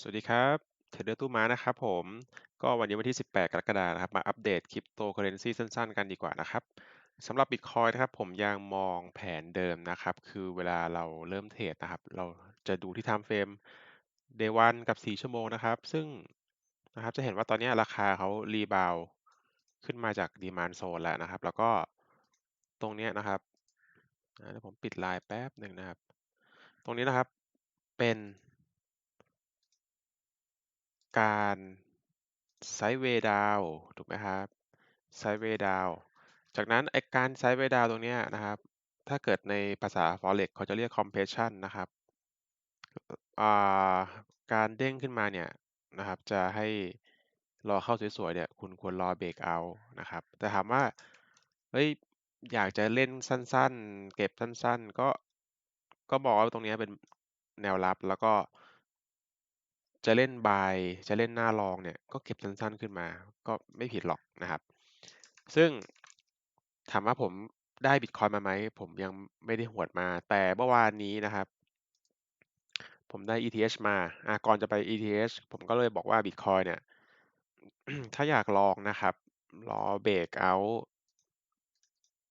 สวัสดีครับเทรดเดอร์ตู้ม้านะครับผม ก็วันนี้วันที่ 18 กรกฎาคมนะครับ มาอัปเดตคริปโตเคอเรนซีสั้นๆ กันดีกว่านะครับสำหรับ Bitcoin นะครับ ผมยังมองแผนเดิมนะครับ คือเวลาเราเริ่มเทรดนะครับ เราจะดูที่ Time Frame Day 1กับ 4 ชั่วโมงนะครับ ซึ่งนะครับจะเห็นว่าตอนนี้ราคาเขารีบาวขึ้นมาจาก Demand Zone แล้วนะครับ แล้วก็ตรงนี้นะครับเดี๋ยวผมปิดไลน์แป๊บหนึ่งนะครับ ตรงนี้นะครับเป็น การไซด์เวย์ดาวถูกไหมครับไซด์เวย์ดาวจากนั้นไอการไซด์เวย์ดาวตรงนี้นะครับ ถ้าเกิดในภาษา forex เขาจะเรียก compression นะครับการเด้งขึ้นมาเนี่ยนะครับ จะให้รอเข้าสวยๆเนี่ยคุณควรรอเบรกเอานะครับ แต่ถามว่าเฮ้ยอยากจะเล่นสั้นๆ เก็บสั้นๆ ก็ก็บอกว่าตรงนี้เป็นแนวรับแล้วก็ จะเล่นบายจะเล่นหน้ารองเนี่ยก็เก็บสั้นๆขึ้นมา ก็ไม่ผิดหรอกนะครับ ซึ่งถามว่าผมได้บิตคอยมาไหม ผมยังไม่ได้หวดมา แต่เมื่อวานนี้นะครับ ผมได้ ETH มาอะก่อนจะไป ETH ผมก็เลยบอกว่าบิตคอยเนี่ย ถ้าอยากลองนะครับ รอเบรกเอา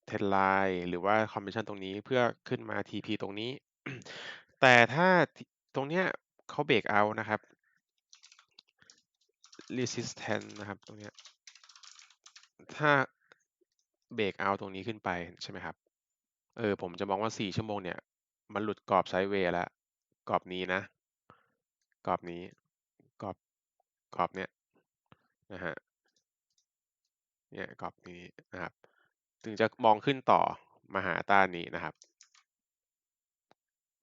เทนไลน์หรือว่าคอมมิชชั่นตรงนี้เพื่อขึ้นมา TP ตรงนี้ แต่ถ้าตรงเนี้ยเขาเบรกเอานะครับ resistance นะครับตรงนี้ถ้าเบรกเอาตรงนี้ขึ้นไปใช่ไหมครับเออผมจะมองว่า 4 ชั่วโมงเนี่ย มันหลุดกรอบไซด์เวย์แล้วกรอบนี้นะ กรอบนี้กรอบกรอบเนี้ยนะฮะเนี่ยกรอบนี้นะครับ ถึงจะมองขึ้นต่อมาหาต้านนี้นะครับ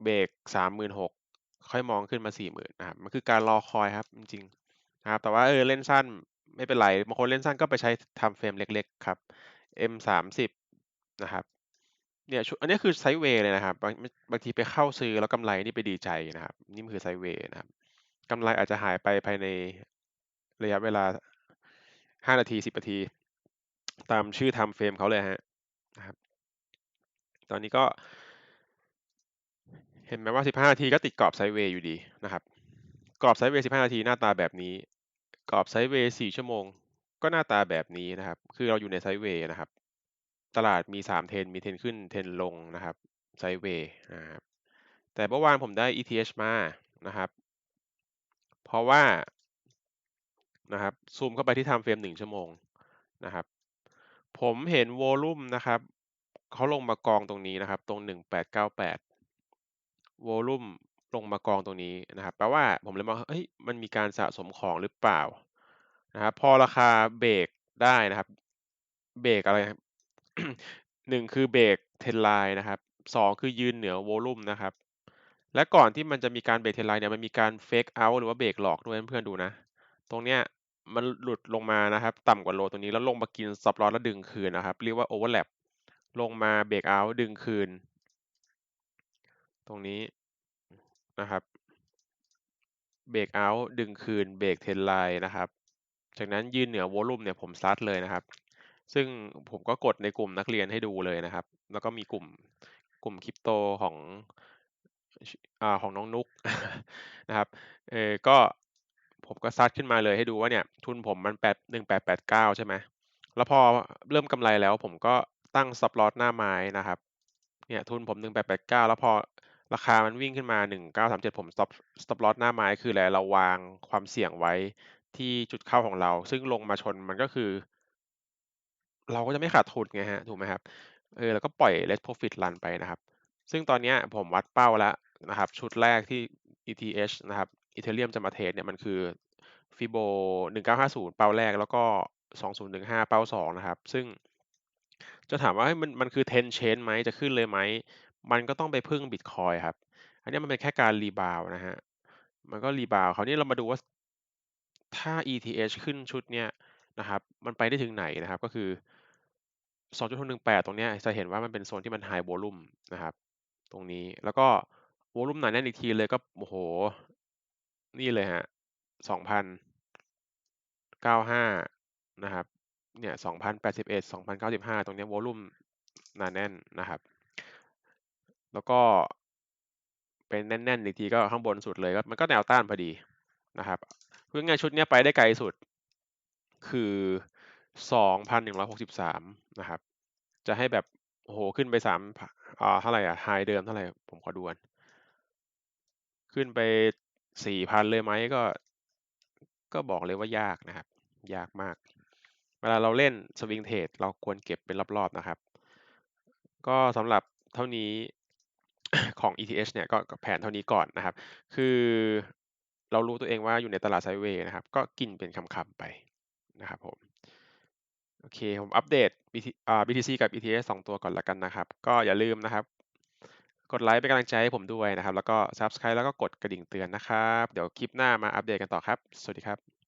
เบรกสามหมื่นหกค่อยมองขึ้นมาสี่หมื่นนะครับ มันคือการรอคอยครับจริงๆ นะครับ แต่ว่าเออเล่นสั้นไม่เป็นไรบางคนเล่นสั้นก็ไปใช้ทำเฟรมเล็ก ๆ ครับ M สามสิบนะครับเนี่ยอันนี้คือไซด์เวย์เลยนะครับ บางบางทีไปเข้าซื้อแล้วกำไรนี่ไปดีใจนะครับ นี่คือไซด์เวย์นะครับกำไรอาจจะหายไปภายในระยะเวลาห้านาทีสิบนาที ตามชื่อทำเฟรมเขาเลยฮะนะครับ ตอนนี้ก็ เห็นไหมว่า 15 นาทีก็ติดกรอบไซด์เวย์อยู่ดีนะครับ กรอบไซด์เวย์ 15 นาทีหน้าตาแบบนี้ กรอบไซด์เวย์4ชั่วโมง ก็หน้าตาแบบนี้นะครับ คือเราอยู่ในไซด์เวย์นะครับ ตลาดมี3เทนมีเทนขึ้นเทนลงนะครับไซด์เวย์นะครับแต่เมื่อวานผมได้ ETH มานะครับ เพราะว่านะครับซูมเข้าไปที่ time frame 1ชั่วโมงนะครับ ผมเห็นโวลุ่มนะครับเขาลงมากองตรงนี้นะครับ ตรง 1898วอลุ่ม ลงมากองตรงนี้นะครับแปลว่าผมเลยมองเฮ้ยมันมีการสะสมของหรือเปล่านะครับพอราคาเบรกได้นะครับ เบรกอะไรหนึ่งคือเบรกเทนไลน์นะครับสองคือยืนเหนือโวลุ่มนะครับ และก่อนที่มันจะมีการเบรกเทนไลน์เนี่ยมันมีการเฟกเอาท์หรือว่าเบรกหลอกด้วยเพื่อนๆดูนะ ตรงเนี้ยมันหลุดลงมานะครับ ต่ำกว่าโลตรงนี้แล้วลงมากินซับลอสแล้วดึงคืนนะครับ เรียกว่าโอเวอร์แลปลงมาเบรกเอาท์ดึงคืน ตรงนี้ นะครับเบรกเอาท์ดึงคืนเบรกเทนไลน์นะครับ จากนั้นยืนเหนือวอลุ่มเนี่ยผมซัดเลยนะครับ ซึ่งผมก็กดในกลุ่มนักเรียนให้ดูเลยนะครับ แล้วก็มีกลุ่มกลุ่มคริปโตของอ่าของน้องนุกนะครับเออก็ผมก็ซัดขึ้นมาเลยให้ดูว่าเนี่ยทุนผมมันแปดหนึ่งแปดแปดเก้าใช่ไหมแล้วพอเริ่มกำไรแล้วผมก็ตั้งซับลอตหน้าไม้นะครับเนี่ยทุนผมหนึ่งแปดแปดเก้าแล้วพอ ราคามันวิ่งขึ้นมาหนึ่งเก้าสามเจ็ดผม stop stop loss หน้าไม้คืออะไรเราวางความเสี่ยงไว้ที่จุดเข้าของเรา ซึ่งลงมาชนมันก็คือ เราก็จะไม่ขาดทุนไงฮะ ถูกไหมครับ เออ แล้วก็ปล่อย let profit run ไปนะครับ ซึ่งตอนนี้ผมวัดเป้าแล้วนะครับ ชุดแรกที่ ETH นะครับ Ethereum จะมาเทรดเนี่ยมันคือ Fibo 1950 เป้าแรกแล้วก็ 2015 เป้าสองนะครับ ซึ่งจะถามว่ามันมันคือ 10 chain ไหมจะขึ้นเลยไหม มันก็ต้องไปพึ่งบิตคอยครับ อันนี้มันเป็นแค่การรีบาวนะฮะมันก็รีบาวคราวนี้เรามาดูว่า ถ้า ETH ขึ้นชุดเนี้ยนะครับ มันไปได้ถึงไหนนะครับ ก็คือ2.118 ตรงเนี้ยจะเห็นว่ามันเป็นโซนที่มันไฮโวลุ่มนะครับ ตรงนี้ แล้วก็โวลุ่มหนาแน่นอีกทีเลยก็โอ้โห นี่เลยฮะ2,095นะครับ เนี่ย2,081 2,095ตรงนี้โวลุ่มหนาแน่นนะครับ แล้วก็เป็นแน่นๆอีกทีก็ข้างบนสุดเลยก็มันก็แนวต้านพอดีนะครับพูดง่ายๆชุดนี้ไปได้ไกลสุดคือ 2,163 นะครับ จะให้แบบโอ้โหขึ้นไป3อ่าเท่าไหร่อะไฮเดิมเท่าไหร่ผมขอดูกันขึ้นไป 4,000 เลยไหมก็ ก็บอกเลยว่ายากนะครับ ยากมาก เวลาเราเล่นสวิงเทรดเราควรเก็บเป็นรอบๆนะครับ ก็สำหรับเท่านี้ ของ ETH เนี่ยก็แผนเท่านี้ก่อนนะครับ คือเรารู้ตัวเองว่าอยู่ในตลาดไซเวย์นะครับ ก็กินเป็นคำๆไปนะครับผม โอเค ผมอัปเดต BTC กับ ETH 2 ตัวก่อนละกันนะครับ ก็อย่าลืมนะครับ กดไลค์เป็นกำลังใจให้ผมด้วยนะครับ แล้วก็ Subscribe แล้วก็กดกระดิ่งเตือนนะครับ เดี๋ยวคลิปหน้ามาอัปเดตกันต่อครับ สวัสดีครับ